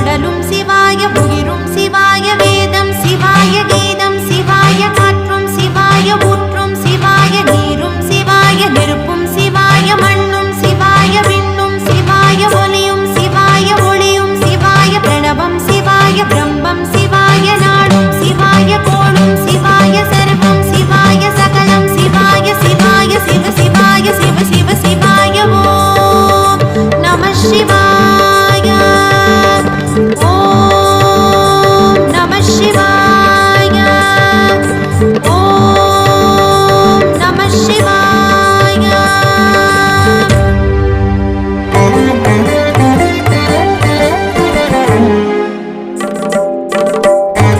உடலும் சிவாய உயிரும் சிவாய வேதம் சிவாய கீதம் சிவாய காற்றும் சிவாய ஊற்றும் சிவாய நீரும் சிவாய நெருப்பும் சிவாய மண்ணும் சிவாய விண்ணும் சிவாய ஒலியும் சிவாய ஒளியும் சிவாய பிரணவம் சிவாய பிரம்மம் சிவாய நாடும் சிவாய கோளும் சிவாய சர்வம் சிவாய சகலம் சிவாய சிவாய சிவ சிவாய சிவ சிவ சிவாய ஓம் நம சிவாய.